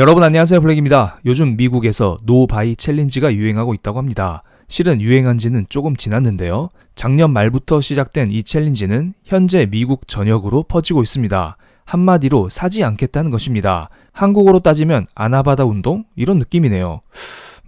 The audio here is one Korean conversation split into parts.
여러분 안녕하세요 블랙입니다. 요즘 미국에서 노바이 챌린지가 유행하고 있다고 합니다. 실은 유행한 지는 조금 지났는데요. 작년 말부터 시작된 이 챌린지는 현재 미국 전역으로 퍼지고 있습니다. 한마디로 사지 않겠다는 것입니다. 한국어로 따지면 아나바다 운동? 이런 느낌이네요.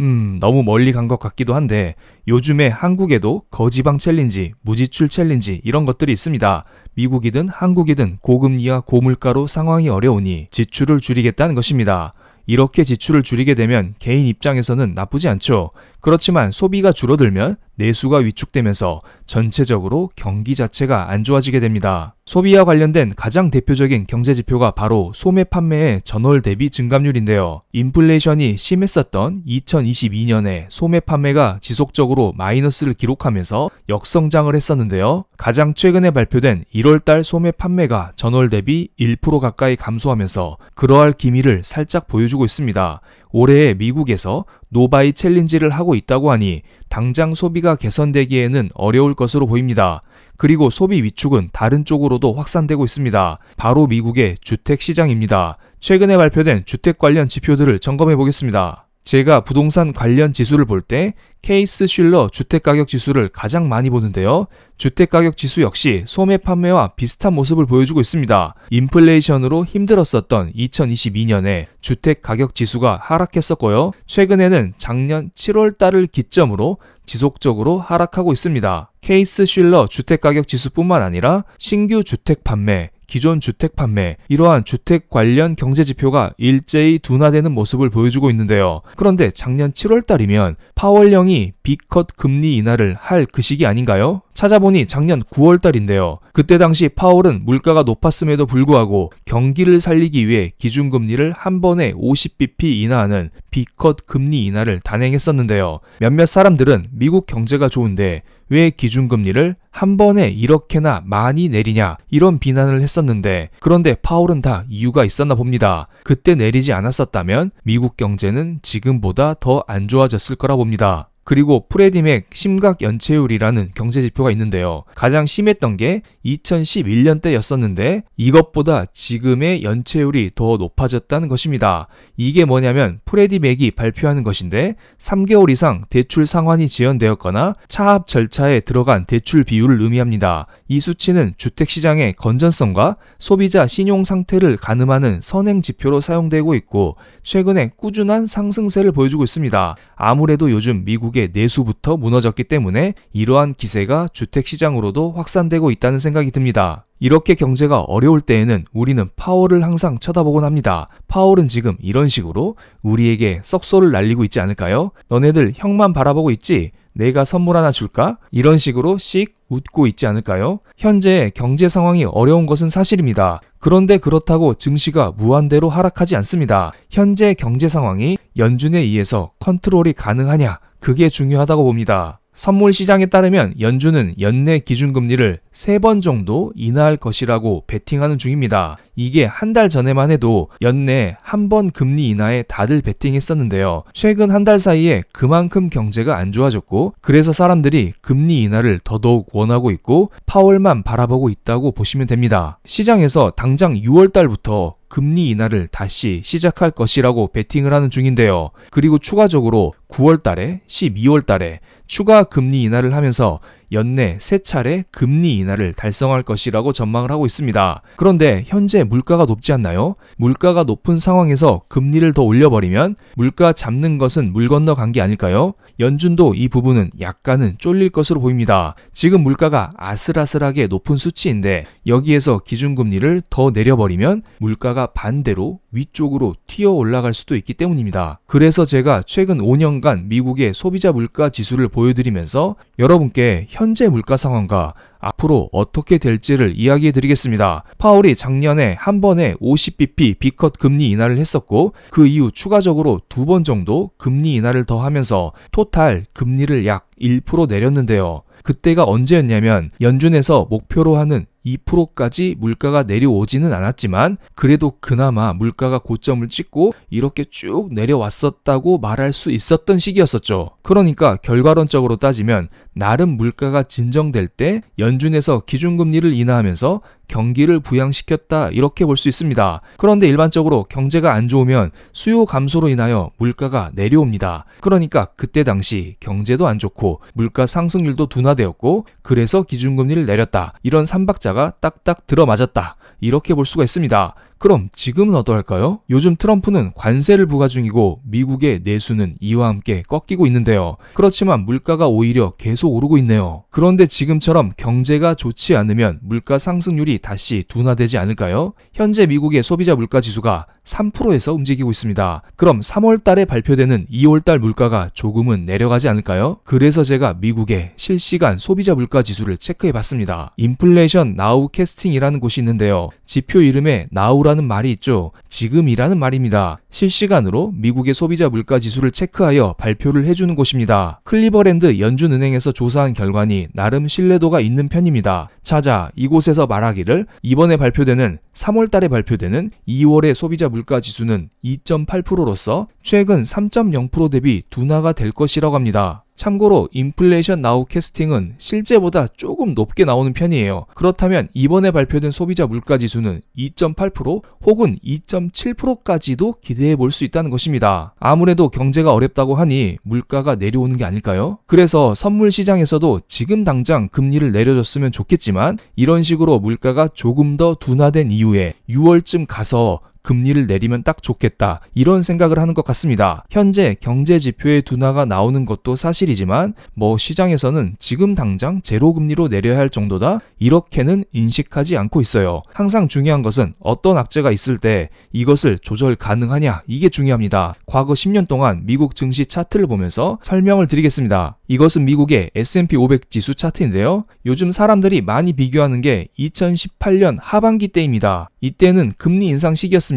음, 너무 멀리 간 것 같기도 한데 요즘에 한국에도 거지방 챌린지, 무지출 챌린지 이런 것들이 있습니다. 미국이든 한국이든 고금리와 고물가로 상황이 어려우니 지출을 줄이겠다는 것입니다. 이렇게 지출을 줄이게 되면 개인 입장에서는 나쁘지 않죠. 그렇지만 소비가 줄어들면 내수가 위축되면서 전체적으로 경기 자체가 안 좋아지게 됩니다. 소비와 관련된 가장 대표적인 경제 지표가 바로 소매 판매의 전월 대비 증감률인데요. 인플레이션이 심했었던 2022년에 소매 판매가 지속적으로 마이너스를 기록하면서 역성장을 했었는데요. 가장 최근에 발표된 1월달 소매 판매가 전월 대비 1% 가까이 감소하면서 그러할 기미를 살짝 보여주고 있습니다. 올해 미국에서 노바이 챌린지를 하고 있다고 하니 당장 소비가 개선되기에는 어려울 것으로 보입니다. 그리고 소비 위축은 다른 쪽으로도 확산되고 있습니다. 바로 미국의 주택 시장입니다. 최근에 발표된 주택 관련 지표들을 점검해 보겠습니다. 제가 부동산 관련 지수를 볼 때 케이스 슐러 주택가격 지수를 가장 많이 보는데요. 주택가격 지수 역시 소매 판매와 비슷한 모습을 보여주고 있습니다. 인플레이션으로 힘들었었던 2022년에 주택가격 지수가 하락했었고요. 최근에는 작년 7월 달을 기점으로 지속적으로 하락하고 있습니다. 케이스 슐러 주택가격 지수뿐만 아니라 신규 주택 판매, 기존 주택 판매, 이러한 주택 관련 경제 지표가 일제히 둔화되는 모습을 보여주고 있는데요. 그런데 작년 7월 달이면 파월령이 B컷 금리 인하를 할 그 시기 아닌가요? 찾아보니 작년 9월 달인데요. 그때 당시 파월은 물가가 높았음에도 불구하고 경기를 살리기 위해 기준금리를 한 번에 50bp 인하하는 B컷 금리 인하를 단행했었는데요. 몇몇 사람들은 미국 경제가 좋은데 왜 기준금리를 한 번에 이렇게나 많이 내리냐 이런 비난을 했었는데 그런데 파월은 다 이유가 있었나 봅니다. 그때 내리지 않았었다면 미국 경제는 지금보다 더 안 좋아졌을 거라 봅니다. 그리고 프레디맥 심각 연체율이라는 경제 지표가 있는데요. 가장 심했던 게 2011년 때였었는데 이것보다 지금의 연체율이 더 높아졌다는 것입니다. 이게 뭐냐면 프레디맥이 발표하는 것인데 3개월 이상 대출 상환이 지연되었거나 차압 절차에 들어간 대출 비율을 의미합니다. 이 수치는 주택 시장의 건전성과 소비자 신용 상태를 가늠하는 선행 지표로 사용되고 있고 최근에 꾸준한 상승세를 보여주고 있습니다. 아무래도 요즘 미국의 내수부터 무너졌기 때문에 이러한 기세가 주택 시장으로도 확산되고 있다는 생각이 듭니다. 이렇게 경제가 어려울 때에는 우리는 파월을 항상 쳐다보곤 합니다. 파월은 지금 이런 식으로 우리에게 썩소를 날리고 있지 않을까요? 너네들 형만 바라보고 있지? 내가 선물 하나 줄까? 이런 식으로 씩 웃고 있지 않을까요? 현재 경제 상황이 어려운 것은 사실입니다. 그런데 그렇다고 증시가 무한대로 하락하지 않습니다. 현재 경제 상황이 연준에 의해서 컨트롤이 가능하냐? 그게 중요하다고 봅니다. 선물 시장에 따르면 연준은 연내 기준금리를 3번 정도 인하할 것이라고 베팅하는 중입니다. 이게 한 달 전에만 해도 연내 한 번 금리 인하에 다들 베팅했었는데요. 최근 한 달 사이에 그만큼 경제가 안 좋아졌고 그래서 사람들이 금리 인하를 더더욱 원하고 있고 파월만 바라보고 있다고 보시면 됩니다. 시장에서 당장 6월 달부터 금리 인하를 다시 시작할 것이라고 베팅을 하는 중인데요. 그리고 추가적으로 9월 달에 12월 달에 추가 금리 인하를 하면서 연내 세 차례 금리 인하를 달성할 것이라고 전망을 하고 있습니다. 그런데 현재 물가가 높지 않나요? 물가가 높은 상황에서 금리를 더 올려버리면 물가 잡는 것은 물 건너 간 게 아닐까요? 연준도 이 부분은 약간은 쫄릴 것으로 보입니다. 지금 물가가 아슬아슬하게 높은 수치인데 여기에서 기준금리를 더 내려버리면 물가가 반대로 위쪽으로 튀어 올라갈 수도 있기 때문입니다. 그래서 제가 최근 5년간 미국의 소비자 물가 지수를 보여드리면서 여러분께 현재 물가 상황과 앞으로 어떻게 될지를 이야기해 드리겠습니다. 파월이 작년에 한 번에 50bp B컷 금리 인하를 했었고 그 이후 추가적으로 두 번 정도 금리 인하를 더 하면서 토탈 금리를 약 1% 내렸는데요. 그때가 언제였냐면 연준에서 목표로 하는 2%까지 물가가 내려오지는 않았지만 그래도 그나마 물가가 고점을 찍고 이렇게 쭉 내려왔었다고 말할 수 있었던 시기였었죠. 그러니까 결과론적으로 따지면 나름 물가가 진정될 때 연 준에서 기준금리를 인하하면서 경기를 부양시켰다 이렇게 볼 수 있습니다. 그런데 일반적으로 경제가 안 좋으면 수요 감소로 인하여 물가가 내려옵니다. 그러니까 그때 당시 경제도 안 좋고 물가 상승률도 둔화되었고 그래서 기준금리를 내렸다. 이런 삼박자가 딱딱 들어맞았다. 이렇게 볼 수가 있습니다. 그럼 지금은 어떠할까요? 요즘 트럼프는 관세를 부과 중이고 미국의 내수는 이와 함께 꺾이고 있는데요. 그렇지만 물가가 오히려 계속 오르고 있네요. 그런데 지금처럼 경제가 좋지 않으면 물가 상승률이 다시 둔화되지 않을까요? 현재 미국의 소비자 물가 지수가 3%에서 움직이고 있습니다. 그럼 3월 달에 발표되는 2월 달 물가가 조금은 내려가지 않을까요? 그래서 제가 미국의 실시간 소비자 물가 지수를 체크해 봤습니다. 인플레이션 나우 캐스팅이라는 곳이 있는데요. 지표 이름에 나우라는 말이 있죠. 지금이라는 말입니다. 실시간으로 미국의 소비자 물가 지수를 체크하여 발표를 해주는 곳입니다. 클리버랜드 연준은행에서 조사한 결과니 나름 신뢰도가 있는 편입니다. 자자, 이곳에서 말하 기를 이번에 발표되는 3월 달에 발표되는 2월의 소비자 물가 지수는 2.8%로서 최근 3.0% 대비 둔화가 될 것이라고 합니다. 참고로 인플레이션 나우 캐스팅은 실제보다 조금 높게 나오는 편이에요. 그렇다면 이번에 발표된 소비자 물가 지수는 2.8% 혹은 2.7%까지도 기대해 볼 수 있다는 것입니다. 아무래도 경제가 어렵다고 하니 물가가 내려오는 게 아닐까요? 그래서 선물 시장에서도 지금 당장 금리를 내려줬으면 좋겠지만 이런 식으로 물가가 조금 더 둔화된 이후에 6월쯤 가서 금리를 내리면 딱 좋겠다. 이런 생각을 하는 것 같습니다. 현재 경제 지표의 둔화가 나오는 것도 사실이지만 뭐 시장에서는 지금 당장 제로 금리로 내려야 할 정도다. 이렇게는 인식하지 않고 있어요. 항상 중요한 것은 어떤 악재가 있을 때 이것을 조절 가능하냐. 이게 중요합니다. 과거 10년 동안 미국 증시 차트를 보면서 설명을 드리겠습니다. 이것은 미국의 S&P 500 지수 차트인데요. 요즘 사람들이 많이 비교하는 게 2018년 하반기 때입니다. 이때는 금리 인상 시기였습니다.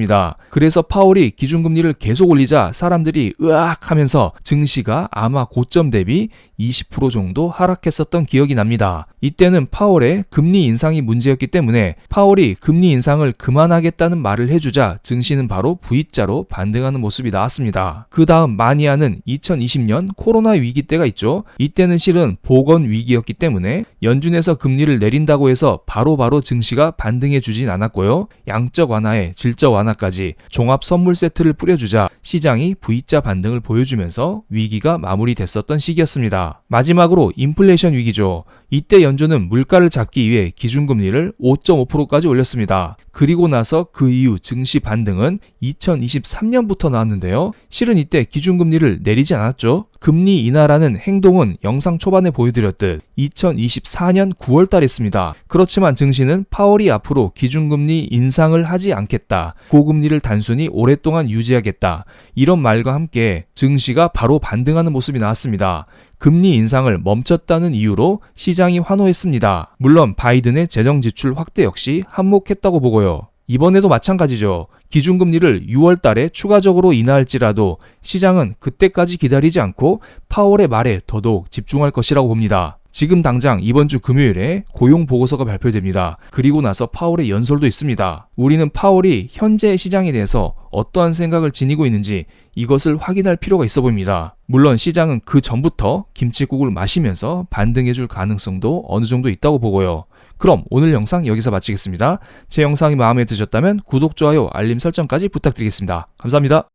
그래서 파월이 기준금리를 계속 올리자 사람들이 으악 하면서 증시가 아마 고점 대비 20% 정도 하락했었던 기억이 납니다. 이때는 파월의 금리 인상이 문제였기 때문에 파월이 금리 인상을 그만하겠다는 말을 해주자 증시는 바로 V자로 반등하는 모습이 나왔습니다. 그 다음 하는 2020년 코로나 위기 때가 있죠. 이때는 실은 보건 위기였기 때문에 연준에서 금리를 내린다고 해서 바로바로 바로 증시가 반등해 주진 않았고요. 양적 완화에 질적 완화 까지 종합 선물 세트를 뿌려주자 시장이 V자 반등을 보여주면서 위기가 마무리됐었던 시기였습니다. 마지막으로 인플레이션 위기죠. 이때 연준은 물가를 잡기 위해 기준금리를 5.5%까지 올렸습니다. 그리고 나서 그 이후 증시 반등은 2023년부터 나왔는데요. 실은 이때 기준금리를 내리지 않았죠. 금리 인하라는 행동은 영상 초반에 보여드렸듯 2024년 9월 달에 있습니다. 그렇지만 증시는 파월이 앞으로 기준금리 인상을 하지 않겠다. 고금리를 단순히 오랫동안 유지하겠다. 이런 말과 함께 증시가 바로 반등하는 모습이 나왔습니다. 금리 인상을 멈췄다는 이유로 시장이 환호했습니다. 물론 바이든의 재정 지출 확대 역시 한몫했다고 보고요. 이번에도 마찬가지죠. 기준금리를 6월 달에 추가적으로 인하할지라도 시장은 그때까지 기다리지 않고 파월의 말에 더더욱 집중할 것이라고 봅니다. 지금 당장 이번 주 금요일에 고용 보고서가 발표됩니다. 그리고 나서 파월의 연설도 있습니다. 우리는 파월이 현재 시장에 대해서 어떠한 생각을 지니고 있는지 이것을 확인할 필요가 있어 보입니다. 물론 시장은 그 전부터 김치국을 마시면서 반등해 줄 가능성도 어느 정도 있다고 보고요. 그럼 오늘 영상 여기서 마치겠습니다. 제 영상이 마음에 드셨다면 구독, 좋아요, 알림 설정까지 부탁드리겠습니다. 감사합니다.